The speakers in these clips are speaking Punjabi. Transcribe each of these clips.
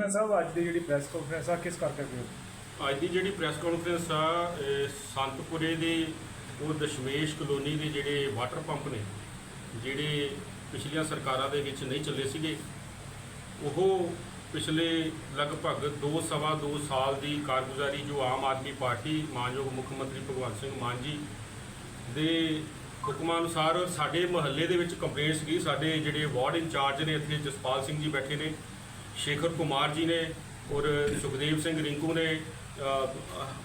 ਸਾਹਿਬ ਅੱਜ ਦੀ ਜਿਹੜੀ ਪ੍ਰੈਸ ਕਾਨਫਰੰਸ ਆ, ਕਿਸ ਕਰਕੇ ਹੋਈ ਅੱਜ ਦੀ ਜਿਹੜੀ ਪ੍ਰੈਸ ਕਾਨਫਰੰਸ ਆ ਸੰਤਪੁਰੇ ਦੇ, ਉਹ ਦਸ਼ਮੇਸ਼ ਕਲੋਨੀ ਦੇ ਜਿਹੜੇ ਵਾਟਰ ਪੰਪ ਨੇ, ਜਿਹੜੇ ਪਿਛਲੀਆਂ ਸਰਕਾਰਾਂ ਦੇ ਵਿੱਚ ਨਹੀਂ ਚੱਲੇ ਸੀਗੇ, ਉਹ ਪਿਛਲੇ ਲਗਭਗ 2 ਸਵਾ 2 ਸਾਲ ਦੀ ਕਾਰਗੁਜ਼ਾਰੀ ਜੋ ਆਮ ਆਦਮੀ ਪਾਰਟੀ ਮਾਨਯੋਗ ਮੁੱਖ ਮੰਤਰੀ ਭਗਵੰਤ ਸਿੰਘ ਮਾਨ ਜੀ ਦੇ ਹੁਕਮਾਂ ਅਨੁਸਾਰ ਸਾਡੇ ਮਹੱਲੇ ਦੇ ਵਿੱਚ ਕੰਪਲੇਂਟ ਸੀਗੀ ਸਾਡੇ ਜਿਹੜੇ ਵਾਰਡ ਇੰਚਾਰਜ ਨੇ, ਇੱਥੇ ਜਸਪਾਲ ਸਿੰਘ ਜੀ ਬੈਠੇ ਨੇ ਸ਼ੇਖਰ ਕੁਮਾਰ ਜੀ ਨੇ ਔਰ ਸੁਖਦੇਵ ਸਿੰਘ ਰਿੰਕੂ ਨੇ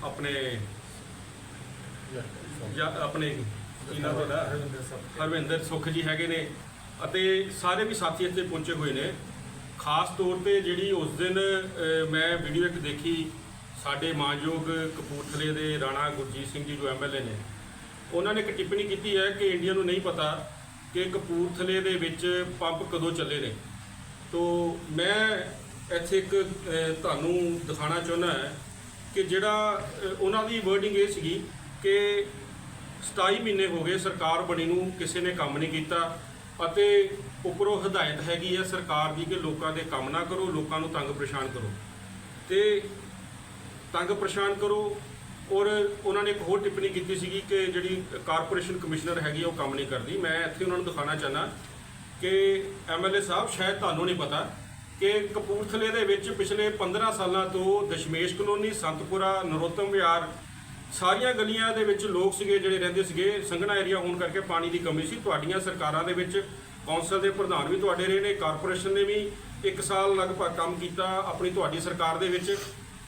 ਆਪਣੇ ਜਾਂ ਆਪਣੇ ਨਾਮ ਉਹਦਾ ਹਰਵਿੰਦਰ ਸੁਖ ਜੀ ਹੈਗੇ ਨੇ ਅਤੇ ਸਾਰੇ ਵੀ ਸਾਥੀ ਇੱਥੇ ਪਹੁੰਚੇ ਹੋਏ ਨੇ। ਖਾਸ ਤੌਰ ਤੇ ਜਿਹੜੀ ਉਸ ਦਿਨ ਮੈਂ ਵੀਡੀਓ ਇੱਕ ਦੇਖੀ ਸਾਡੇ ਮਾਨਯੋਗ ਕਪੂਰਥਲੇ ਦੇ ਰਾਣਾ ਗੁਰਜੀਤ ਸਿੰਘ ਜੀ ਜੋ ਐਮਐਲਏ ਨੇ। ਉਹਨਾਂ ਨੇ ਇੱਕ ਟਿੱਪਣੀ ਕੀਤੀ ਹੈ ਕਿ ਇੰਡੀਆ ਨੂੰ ਨਹੀਂ ਪਤਾ ਕਿ ਕਪੂਰਥਲੇ ਦੇ ਵਿੱਚ ਪੰਪ ਕਦੋਂ ਚੱਲੇ ਨੇ। ਤੋ ਮੈਂ ਇੱਥੇ ਇੱਕ ਤੁਹਾਨੂੰ ਦਿਖਾਣਾ ਚਾਹੁੰਦਾ ਹੈ ਕਿ ਜਿਹੜਾ ਉਹਨਾਂ ਦੀ ਵਰਡਿੰਗ ਇਹ ਸੀਗੀ ਕਿ 27 ਮਹੀਨੇ ਹੋ ਗਏ ਸਰਕਾਰ ਬਣੀ ਨੂੰ, ਕਿਸੇ ਨੇ ਕੰਮ ਨਹੀਂ ਕੀਤਾ ਅਤੇ ਉੱਪਰੋਂ ਹਦਾਇਤ ਹੈਗੀ ਹੈ ਸਰਕਾਰ ਦੀ ਕਿ ਲੋਕਾਂ ਦੇ ਕੰਮ ਨਾ ਕਰੋ, ਲੋਕਾਂ ਨੂੰ ਤੰਗ ਪਰੇਸ਼ਾਨ ਕਰੋ। ਤੇ ਤੰਗ ਪਰੇਸ਼ਾਨ ਕਰੋ ਔਰ ਉਹਨਾਂ ਨੇ ਇੱਕ ਹੋਰ ਟਿੱਪਣੀ ਕੀਤੀ ਸੀਗੀ ਕਿ ਜਿਹੜੀ ਕਾਰਪੋਰੇਸ਼ਨ ਕਮਿਸ਼ਨਰ ਹੈਗੀ ਉਹ ਕੰਮ ਨਹੀਂ ਕਰਦੀ। ਮੈਂ ਇੱਥੇ ਉਹਨਾਂ ਨੂੰ ਦਿਖਾਣਾ ਚਾਹਨਾ ਕਿ ਐਮਐਲਏ ਸਾਹਿਬ, ਸ਼ਾਇਦ ਤੁਹਾਨੂੰ ਨਹੀਂ ਪਤਾ ਕਿ ਕਪੂਰਥਲੇ ਦੇ ਵਿੱਚ ਪਿਛਲੇ 15 ਸਾਲਾਂ ਤੋਂ ਦਸ਼ਮੇਸ਼ ਕਲੋਨੀ, ਸੰਤਪੁਰਾ, ਨਰੋਤਮ ਵਿਹਾਰ ਸਾਰੀਆਂ ਗਲੀਆਂ ਦੇ ਵਿੱਚ ਲੋਕ ਸੀਗੇ, ਜਿਹੜੇ ਰਹਿੰਦੇ ਸੀਗੇ। ਸੰਘਣਾ ਏਰੀਆ ਹੋਣ ਕਰਕੇ ਪਾਣੀ ਦੀ ਕਮੀ ਸੀ। ਤੁਹਾਡੀਆਂ ਸਰਕਾਰਾਂ ਦੇ ਵਿੱਚ ਕੌਂਸਲ ਦੇ ਪ੍ਰਧਾਨ ਵੀ ਤੁਹਾਡੇ ਰਹੇ ਨੇ, ਕਾਰਪੋਰੇਸ਼ਨ ਨੇ ਵੀ ਇੱਕ ਸਾਲ ਲਗਭਗ ਕੰਮ ਕੀਤਾ ਆਪਣੀ ਤੁਹਾਡੀ ਸਰਕਾਰ ਦੇ ਵਿੱਚ।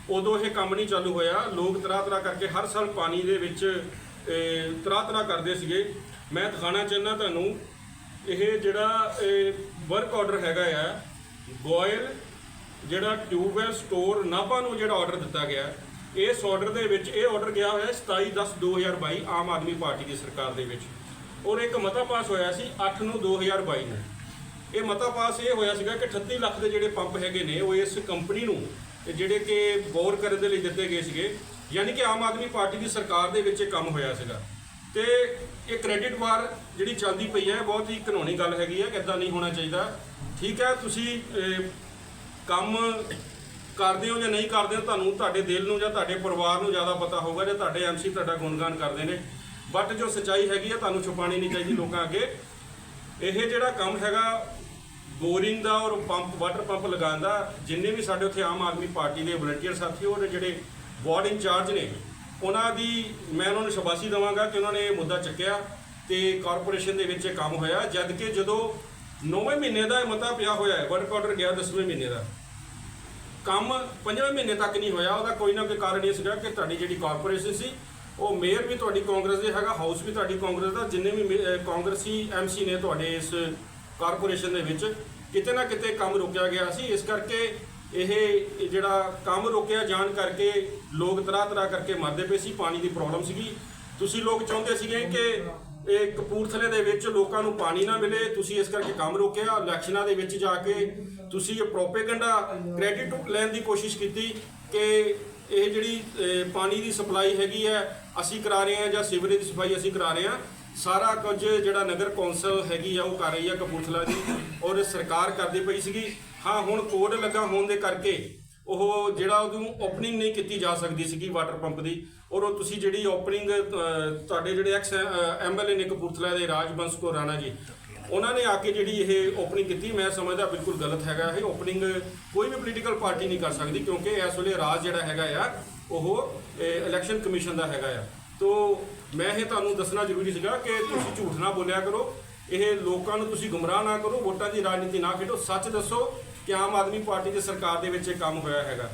ਉਦੋਂ ਇਹ ਕੰਮ ਨਹੀਂ ਚਾਲੂ ਹੋਇਆ। ਲੋਕ ਤਰ੍ਹਾਂ ਤਰ੍ਹਾਂ ਕਰਕੇ ਹਰ ਸਾਲ ਪਾਣੀ ਦੇ ਵਿੱਚ ਤਰ੍ਹਾਂ ਤਰ੍ਹਾਂ ਕਰਦੇ ਸੀਗੇ। ਮੈਂ ਦਿਖਾਣਾ ਚਾਹੁੰਦਾ ਤੁਹਾਨੂੰ ਇਹ ਜਿਹੜਾ ਇਹ ਵਰਕ ਆਰਡਰ ਹੈਗਾ ਆ ਗੋਇਲ ਜਿਹੜਾ ਟਿਊਬਵੈਲ ਸਟੋਰ ਨਾਭਾ ਨੂੰ ਜਿਹੜਾ ਆਰਡਰ ਦਿੱਤਾ ਗਿਆ। ਇਸ ਆਰਡਰ ਦੇ ਵਿੱਚ ਇਹ ਆਰਡਰ ਗਿਆ ਹੋਇਆ 27/10/2022 ਆਮ ਆਦਮੀ ਪਾਰਟੀ ਦੀ ਸਰਕਾਰ ਦੇ ਵਿੱਚ। ਔਰ ਇੱਕ ਮਤਾ ਪਾਸ ਹੋਇਆ ਸੀ 8 ਨੂੰ 2022 ਨੂੰ। ਇਹ ਮਤਾ ਪਾਸ ਇਹ ਹੋਇਆ ਸੀਗਾ ਕਿ 38 ਲੱਖ ਦੇ ਜਿਹੜੇ ਪੰਪ ਹੈਗੇ ਨੇ, ਉਹ ਇਸ ਕੰਪਨੀ ਨੂੰ ਜਿਹੜੇ ਕਿ ਬੋਰ ਕਰਨ ਦੇ ਲਈ ਦਿੱਤੇ ਗਏ ਸੀਗੇ। ਯਾਨੀ ਕਿ ਆਮ ਆਦਮੀ ਪਾਰਟੀ ਦੀ ਸਰਕਾਰ ਦੇ ਵਿੱਚ ਇਹ ਕੰਮ ਹੋਇਆ ਸੀਗਾ। ਤੇ ਇਹ ਕ੍ਰੈਡਿਟ ਵਾਰ ਜਿਹੜੀ ਚੱਲਦੀ ਪਈ ਹੈ, ਬਹੁਤ ਹੀ ਕਾਨੂੰਨੀ ਗੱਲ ਹੈਗੀ ਹੈ ਕਿ ਇਦਾਂ ਨਹੀਂ ਹੋਣਾ ਚਾਹੀਦਾ। ਠੀਕ ਹੈ, ਤੁਸੀਂ ਕੰਮ ਕਰਦੇ ਹੋ ਜਾਂ ਨਹੀਂ ਕਰਦੇ ਹੋ, ਤੁਹਾਨੂੰ ਤੁਹਾਡੇ ਦਿਲ ਨੂੰ ਜਾਂ ਤੁਹਾਡੇ ਪਰਿਵਾਰ ਨੂੰ ਜ਼ਿਆਦਾ ਪਤਾ ਹੋਊਗਾ ਜਾਂ ਤੁਹਾਡੇ ਐਮਸੀ ਤੁਹਾਡਾ ਗੁਣਗਾਨ ਕਰਦੇ ਨੇ। ਬਟ ਜੋ ਸੱਚਾਈ ਹੈਗੀ ਹੈ, ਤੁਹਾਨੂੰ ਛੁਪਾਣੀ ਨਹੀਂ ਚਾਹੀਦੀ ਲੋਕਾਂ ਅੱਗੇ। ਇਹ ਜਿਹੜਾ ਕੰਮ ਹੈਗਾ, ਬੋਰਿੰਗ ਦਾ ਔਰ ਪੰਪ, ਵਾਟਰ ਪੰਪ ਲਗਾਉਣ ਦਾ, ਜਿੰਨੇ ਵੀ ਸਾਡੇ ਉੱਥੇ ਆਮ ਆਦਮੀ ਪਾਰਟੀ ਦੇ ਵਲੰਟੀਅਰ ਸਾਥੀ ਔਰ ਜਿਹੜੇ ਵਾਰਡ ਇੰਚਾਰਜ ਨੇ ਉਹਨਾਂ ਦੀ, ਮੈਂ ਉਹਨਾਂ ਨੂੰ ਸ਼ਾਬਾਸ਼ੀ ਦਵਾਂਗਾ ਕਿ ਉਹਨਾਂ ਨੇ ਇਹ ਮੁੱਦਾ ਚੱਕਿਆ ਤੇ ਕਾਰਪੋਰੇਸ਼ਨ ਦੇ ਵਿੱਚ ਇਹ ਕੰਮ ਹੋਇਆ। ਜਦ ਕਿ ਜਦੋਂ 9ਵੇਂ ਮਹੀਨੇ ਦਾ ਇਹ ਮਤਾ ਪਿਆ ਹੋਇਆ ਹੈ ਵਰਕ ਆਰਡਰ ਗਿਆ 10ਵੇਂ ਮਹੀਨੇ ਦਾ, ਕੰਮ 5ਵੇਂ ਮਹੀਨੇ ਤੱਕ ਨਹੀਂ ਹੋਇਆ। ਉਹਦਾ ਕੋਈ ਨਾ ਕੋਈ ਕਾਰਨ ਇਹ ਸੀਗਾ ਕਿ ਤੁਹਾਡੀ ਜਿਹੜੀ ਕਾਰਪੋਰੇਸ਼ਨ ਸੀ, ਉਹ ਮੇਅਰ ਵੀ ਤੁਹਾਡੀ ਕਾਂਗਰਸ ਦੇ ਹੈਗਾ, ਹਾਊਸ ਵੀ ਤੁਹਾਡੀ ਕਾਂਗਰਸ ਦਾ, ਜਿੰਨੇ ਵੀ ਮੇ- ਅਹ ਕਾਂਗਰਸੀ ਐਮਸੀ ਨੇ ਤੁਹਾਡੇ ਇਸ ਕਾਰਪੋਰੇਸ਼ਨ ਦੇ ਵਿੱਚ ਕਿਤੇ ਨਾ ਕਿਤੇ ਕੰਮ ਰੋਕਿਆ ਗਿਆ ਸੀ। ਇਸ ਕਰਕੇ ਇਹ ਜਿਹੜਾ ਕੰਮ ਰੋਕਿਆ ਜਾਣ ਕਰਕੇ ਲੋਕ ਤਰ੍ਹਾਂ ਤਰ੍ਹਾਂ ਕਰਕੇ ਮਰਦੇ ਪਏ ਸੀ, ਪਾਣੀ ਦੀ ਪ੍ਰੋਬਲਮ ਸੀਗੀ। ਤੁਸੀਂ ਲੋਕ ਚਾਹੁੰਦੇ ਸੀਗੇ ਕਿ ਇਹ ਕਪੂਰਥਲੇ ਦੇ ਵਿੱਚ ਲੋਕਾਂ ਨੂੰ ਪਾਣੀ ਨਾ ਮਿਲੇ, ਤੁਸੀਂ ਇਸ ਕਰਕੇ ਕੰਮ ਰੋਕਿਆ ਇਲੈਕਸ਼ਨਾਂ ਦੇ ਵਿੱਚ ਜਾ ਕੇ ਤੁਸੀਂ ਇਹ ਪ੍ਰੋਪੇਗੈਂਡਾ ਕ੍ਰੈਡਿਟ ਲੈਣ ਦੀ ਕੋਸ਼ਿਸ਼ ਕੀਤੀ ਕਿ ਇਹ ਜਿਹੜੀ ਪਾਣੀ ਦੀ ਸਪਲਾਈ ਹੈਗੀ ਹੈ, ਅਸੀਂ ਕਰਾ ਰਹੇ ਹਾਂ ਜਾਂ ਸੀਵਰੇਜ ਦੀ ਸਫ਼ਾਈ ਅਸੀਂ ਕਰਾ ਰਹੇ ਹਾਂ। ਸਾਰਾ ਕੁਝ ਜਿਹੜਾ ਨਗਰ ਕੌਂਸਲ ਹੈਗੀ ਆ, ਉਹ ਕਰ ਰਹੀ ਆ ਕਪੂਰਥਲਾ ਦੀ ਔਰ ਸਰਕਾਰ ਕਰਦੀ ਪਈ ਸੀਗੀ। ਹਾਂ, ਹੁਣ ਕੋਡ ਲੱਗਾ ਹੋਣ ਦੇ ਕਰਕੇ ਉਹ ਜਿਹੜਾ ਉਹਨੂੰ ਓਪਨਿੰਗ ਨਹੀਂ ਕੀਤੀ ਜਾ ਸਕਦੀ ਸੀਗੀ ਵਾਟਰ ਪੰਪ ਦੀ। ਔਰ ਉਹ ਤੁਸੀਂ ਜਿਹੜੀ ਓਪਨਿੰਗ ਤੁਹਾਡੇ ਜਿਹੜੇ ਐਕਸ ਐਮਐਲਏ ਨੇ ਕਪੂਰਥਲਾ ਦੇ ਰਾਜਬੰਸ ਕੋ ਰਾਣਾ ਜੀ, ਉਹਨਾਂ ਨੇ ਆ ਕੇ ਜਿਹੜੀ ਇਹ ਓਪਨਿੰਗ ਕੀਤੀ। ਮੈਂ ਸਮਝਦਾ ਬਿਲਕੁਲ ਗਲਤ ਹੈਗਾ ਇਹ। ਓਪਨਿੰਗ ਕੋਈ ਵੀ ਪੋਲੀਟੀਕਲ ਪਾਰਟੀ ਨਹੀਂ ਕਰ ਸਕਦੀ ਕਿਉਂਕਿ ਇਸ ਵੇਲੇ ਰਾਜ ਜਿਹੜਾ ਹੈਗਾ ਆ, ਉਹ ਇਲੈਕਸ਼ਨ ਕਮਿਸ਼ਨ ਦਾ ਹੈਗਾ ਆ। ਤੋ ਮੈਂ ਇਹ ਤੁਹਾਨੂੰ ਦੱਸਣਾ ਜ਼ਰੂਰੀ ਸੀਗਾ ਕਿ ਤੁਸੀਂ ਝੂਠ ਨਾ ਬੋਲਿਆ ਕਰੋ। ਇਹ ਲੋਕਾਂ ਨੂੰ ਤੁਸੀਂ ਗੁੰਮਰਾਹ ਨਾ ਕਰੋ, ਵੋਟਾਂ ਦੀ ਰਾਜਨੀਤੀ ਨਾ ਖੇਡੋ। ਸੱਚ ਦੱਸੋ ਕਿ ਆਮ ਆਦਮੀ ਪਾਰਟੀ ਦੀ ਸਰਕਾਰ ਦੇ ਵਿੱਚ ਇਹ ਕੰਮ ਹੋਇਆ ਹੈਗਾ।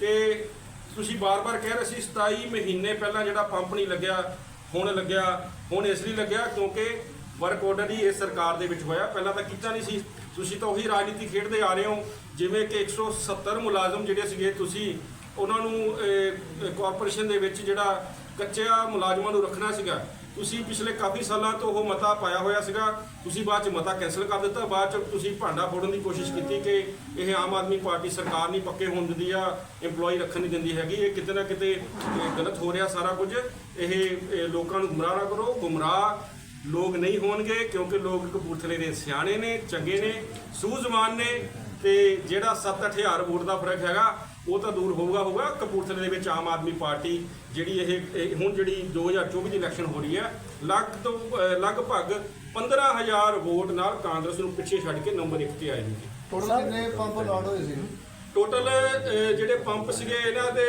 ਤੇ ਤੁਸੀਂ ਬਾਰ-ਬਾਰ ਕਹਿ ਰਹੇ ਸੀ 27 ਮਹੀਨੇ ਪਹਿਲਾਂ ਜਿਹੜਾ ਪੰਪ ਨਹੀਂ ਲੱਗਿਆ, ਹੁਣ ਲੱਗਿਆ, ਹੁਣ ਇਸ ਲਈ ਲੱਗਿਆ ਕਿਉਂਕਿ ਵਰਕ ਆਰਡਰ ਹੀ ਇਸ ਸਰਕਾਰ ਦੇ ਵਿੱਚ ਹੋਇਆ। ਪਹਿਲਾਂ ਤਾਂ ਕੀਤਾ ਨਹੀਂ ਸੀ। ਤੁਸੀਂ ਤਾਂ ਉਹੀ ਰਾਜਨੀਤੀ ਖੇਡਦੇ ਆ ਰਹੇ ਹੋ, ਜਿਵੇਂ ਕਿ 170 ਮੁਲਾਜ਼ਮ ਜਿਹੜੇ ਸੀਗੇ ਤੁਸੀਂ, ਉਹਨਾਂ ਨੂੰ ਕਾਰਪੋਰੇਸ਼ਨ ਦੇ ਵਿੱਚ ਜਿਹੜਾ ਕੱਚਿਆ ਮੁਲਾਜ਼ਮਾਂ ਨੂੰ ਰੱਖਣਾ ਸੀਗਾ। ਤੁਸੀਂ ਪਿਛਲੇ ਕਾਫੀ ਸਾਲਾਂ ਤੋਂ ਉਹ ਮਤਾ ਪਾਇਆ ਹੋਇਆ ਸੀਗਾ। ਤੁਸੀਂ ਬਾਅਦ ਚ ਮਤਾ ਕੈਨਸਲ ਕਰ ਦਿੱਤਾ। ਬਾਅਦ ਚ ਤੁਸੀਂ ਭਾਂਡਾ ਫੋੜਨ ਦੀ ਕੋਸ਼ਿਸ਼ ਕੀਤੀ ਕਿ ਇਹ ਆਮ ਆਦਮੀ ਪਾਰਟੀ ਸਰਕਾਰ ਨਹੀਂ ਪੱਕੇ ਹੋਣ ਦਿੰਦੀ ਆ EMPLOYE ਰੱਖਣ ਨਹੀਂ ਦਿੰਦੀ ਹੈਗੀ। ਇਹ ਕਿਤੇ ਨਾ ਕਿਤੇ ਗਲਤ ਹੋ ਰਿਹਾ ਸਾਰਾ ਕੁਝ। ਇਹ ਇਹ ਲੋਕਾਂ ਨੂੰ ਗੁੰਮਰਾਹ ਨਾ ਕਰੋ। ਗੁੰਮਰਾਹ ਲੋਕ ਨਹੀਂ ਹੋਣਗੇ ਕਿਉਂਕਿ ਲੋਕ ਕਪੂਰਥਲੇ ਦੇ ਸਿਆਣੇ ਨੇ, ਚੰਗੇ ਨੇ, ਸੂਝਵਾਨ ਨੇ ਤੇ ਜਿਹੜਾ 7-8000 ਵੋਟ ਦਾ ਫ਼ਰਕ ਹੈਗਾ ਉਹ ਤਾਂ ਦੂਰ ਹੋਊਗਾ ਹੋਊਗਾ। ਕਪੂਰਥਲੇ ਦੇ ਵਿੱਚ ਆਮ ਆਦਮੀ ਪਾਰਟੀ ਜਿਹੜੀ ਇਹ ਹੁਣ ਜਿਹੜੀ 2024 ਦੀ ਇਲੈਕਸ਼ਨ ਹੋ ਰਹੀ ਹੈ ਲੱਖ ਤੋਂ ਲਗਭਗ 15000 ਵੋਟ ਨਾਲ ਕਾਂਗਰਸ ਨੂੰ ਪਿੱਛੇ ਛੱਡ ਕੇ ਨੰਬਰ 1 ਤੇ ਟੋਟਲ ਕਿੰਨੇ ਪੰਪ ਲਾਡ ਹੋਏ ਸੀ? ਟੋਟਲ ਜਿਹੜੇ ਪੰਪ ਸੀਗੇ ਇਹਨਾਂ ਦੇ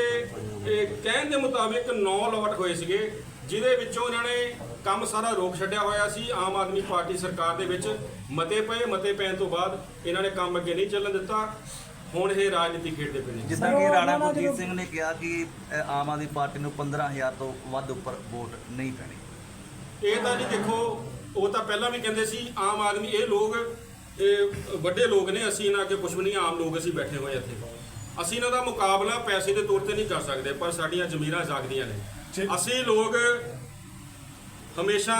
ਕਹਿਣ ਦੇ ਮੁਤਾਬਿਕ 9 ਲੋਟ ਹੋਏ ਸੀਗੇ ਜਿਹਦੇ ਵਿੱਚੋਂ ਇਹਨਾਂ ਨੇ ਕੰਮ ਸਾਰਾ ਰੋਕ ਛੱਡਿਆ ਹੋਇਆ ਸੀ। ਆਮ ਆਦਮੀ ਪਾਰਟੀ ਸਰਕਾਰ ਦੇ ਵਿੱਚ ਮਤੇ ਪਏ ਮਤੇ ਪੈਣ ਤੋਂ ਬਾਅਦ ਇਹਨਾਂ ਨੇ ਕੰਮ ਅੱਗੇ ਨਹੀਂ ਚੱਲਣ ਦਿੱਤਾ। ਹੁਣ ਇਹ ਰਾਜਨੀਤੀ ਖੇਡਦੇ ਪਏ ਨੇ। ਜਿੱਦਾਂ ਕਿ ਰਾਣਾ ਗੁਰਜੀਤ ਸਿੰਘ ਨੇ ਕਿਹਾ ਕਿ ਅ, ਆਮ ਆਦਮੀ ਪਾਰਟੀ ਨੂੰ 15000 ਤੋਂ ਵੱਧ ਉੱਪਰ ਵੋਟ ਨਹੀਂ ਪੈਣੀ। ਇਹ ਤਾਂ ਜੀ ਦੇਖੋ ਉਹ ਤਾਂ ਪਹਿਲਾਂ ਵੀ ਕਹਿੰਦੇ ਸੀ ਆਮ ਆਦਮੀ ਇਹ ਲੋਕ ਇਹ ਵੱਡੇ ਲੋਕ ਨੇ ਅਸੀਂ ਇਹਨਾਂ ਅੱਗੇ ਕੁਝ ਵੀ ਨਹੀਂ ਆਮ ਲੋਕ ਅਸੀਂ ਬੈਠੇ ਹੋਏ ਇੱਥੇ। ਅਸੀਂ ਇਹਨਾਂ ਦਾ ਮੁਕਾਬਲਾ ਪੈਸੇ ਦੇ ਤੌਰ ਤੇ ਨਹੀਂ ਕਰ ਸਕਦੇ ਪਰ ਸਾਡੀਆਂ ਜ਼ਮੀਰਾਂ ਜਾਗਦੀਆਂ ਨੇ। ਜੀ। ਅਸੀਂ ਲੋਕ ਹਮੇਸ਼ਾ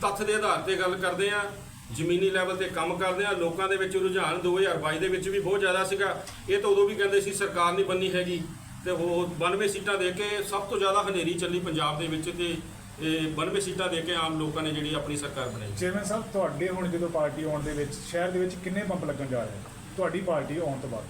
ਤੱਥ ਦੇ ਆਧਾਰ ਤੇ ਗੱਲ ਕਰਦੇ ਆ ਜ਼ਮੀਨੀ ਲੈਵਲ ਤੇ ਕੰਮ ਕਰਦੇ ਆ, ਲੋਕਾਂ ਦੇ ਵਿੱਚ ਰੁਝਾਨ 2022 ਦੇ ਵਿੱਚ ਵੀ ਬਹੁਤ ਜ਼ਿਆਦਾ ਸੀਗਾ। ਇਹ ਤਾਂ ਉਦੋਂ ਵੀ ਕਹਿੰਦੇ ਸੀ ਸਰਕਾਰ ਨਹੀਂ ਬੰਨੀ ਹੈਗੀ। ਤੇ ਉਹ 92 ਸੀਟਾਂ ਦੇ ਕੇ ਸਭ ਤੋਂ ਜ਼ਿਆਦਾ ਹਨੇਰੀ ਚੱਲੀ ਪੰਜਾਬ ਦੇ ਵਿੱਚ ਤੇ ਇਹ 92 ਸੀਟਾਂ ਦੇ ਕੇ ਆਮ ਲੋਕਾਂ ਨੇ ਜਿਹੜੀ ਆਪਣੀ ਸਰਕਾਰ ਬਣਾਈ। ਚੇਅਰਮੈਨ ਸਾਹਿਬ, ਤੁਹਾਡੇ ਹੁਣ ਜਦੋਂ ਪਾਰਟੀ ਆਉਣ ਦੇ ਵਿੱਚ, ਸ਼ਹਿਰ ਦੇ ਵਿੱਚ ਕਿੰਨੇ ਪੰਪ ਲੱਗਣ ਜਾ ਰਹੇ ਤੁਹਾਡੀ ਪਾਰਟੀ ਆਉਣ ਤੋਂ ਬਾਅਦ।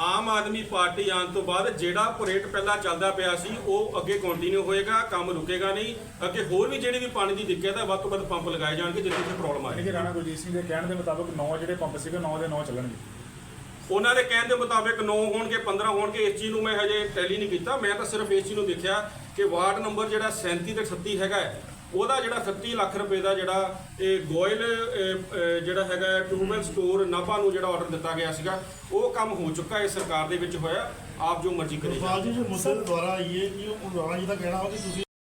ਆਮ ਆਦਮੀ ਪਾਰਟੀ ਆਉਣ ਤੋਂ ਬਾਅਦ ਜਿਹੜਾ ਰੇਟ ਪਹਿਲਾਂ ਚੱਲਦਾ ਪਿਆ ਸੀ ਉਹ ਅੱਗੇ ਕੰਟੀਨਿਊ ਹੋਏਗਾ ਕੰਮ ਰੁਕੇਗਾ ਨਹੀਂ। ਅੱਗੇ ਹੋਰ ਵੀ ਜਿਹੜੀ ਵੀ ਪਾਣੀ ਦੀ ਦਿੱਕਤ ਹੈ ਵੱਧ ਤੋਂ ਵੱਧ ਪੰਪ ਲਗਾਏ ਜਾਣਗੇ ਜਿੱਥੇ ਜਿੱਥੇ ਪ੍ਰੋਬਲਮ ਆਏ। ਕਿ ਰਾਣਾ ਗੁਰਜੀਤ ਸਿੰਘ ਦੇ ਕਹਿਣ ਦੇ ਮੁਤਾਬਕ 9 ਜਿਹੜੇ ਪੰਪ ਸੀਗੇ 9 ਦੇ 9 ਚੱਲਣਗੇ। ਉਹਨਾਂ ਦੇ ਕਹਿਣ ਦੇ ਮੁਤਾਬਿਕ 9 ਹੋਣਗੇ 15 ਹੋਣਗੇ ਇਸ ਚੀਜ਼ ਨੂੰ ਮੈਂ ਹਜੇ ਟੈਲੀ ਨਹੀਂ ਕੀਤਾ। ਮੈਂ ਤਾਂ ਸਿਰਫ ਇਸ ਚੀਜ਼ ਨੂੰ ਦੇਖਿਆ ਕਿ ਵਾਰਡ ਨੰਬਰ ਜਿਹੜਾ 37 ਤੇ 36 ਹੈਗਾ ਉਹਦਾ ਜਿਹੜਾ 37 ਲੱਖ ਰੁਪਏ ਦਾ ਜਿਹੜਾ ਇਹ ਗੋਇਲ ਜਿਹੜਾ ਹੈਗਾ ਟਿਊਬਵੈਲ ਸਟੋਰ ਨਾਭਾ ਨੂੰ ਜਿਹੜਾ ਆਰਡਰ ਦਿੱਤਾ ਗਿਆ ਸੀਗਾ, ਉਹ ਕੰਮ ਹੋ ਚੁੱਕਾ ਹੈ ਸਰਕਾਰ ਦੇ ਵਿੱਚ ਹੋਇਆ, ਆਪ ਜੋ ਮਰਜ਼ੀ ਕਰੀ ਜਾਓ। ਜੀ, ਜੋ ਦੁਆਰਾ ਆਈਏ, ਕਿ ਉਹ ਰਾਣਾ ਦਾ ਕਹਿਣਾ ਵਾ ਕਿ ਤੁਸੀਂ